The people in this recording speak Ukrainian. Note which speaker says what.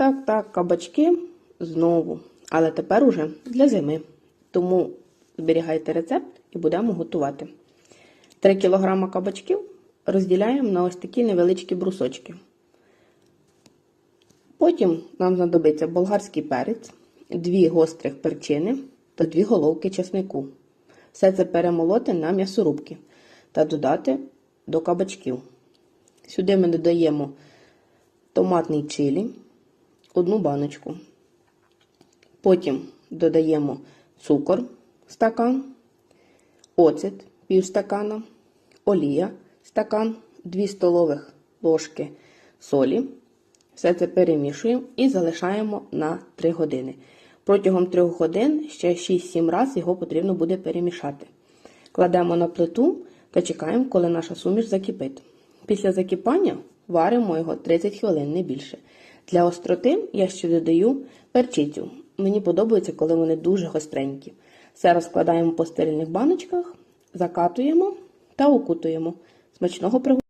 Speaker 1: Так, так, кабачки знову. Але тепер уже для зими. Тому зберігайте рецепт і будемо готувати. 3 кг кабачків розділяємо на ось такі невеличкі брусочки. Потім нам знадобиться болгарський перець, 2 гострих перчини та 2 головки чеснику. Все це перемолоти на м'ясорубки та додати до кабачків. Сюди ми додаємо томатний чилі, одну баночку. Потім додаємо цукор стакан, оцет пів стакана, олія стакан, 2 столових ложки солі. Все це перемішуємо і залишаємо на 3 години. Протягом 3 годин ще 6-7 разів його потрібно буде перемішати. Кладемо на плиту та чекаємо, коли наша суміш закипить. Після закипання варимо його 30 хвилин, не більше. Для остроти я ще додаю перчицю. Мені подобається, коли вони дуже гостренькі. Все розкладаємо по стерильних баночках, закатуємо та окутуємо. Смачного приготування.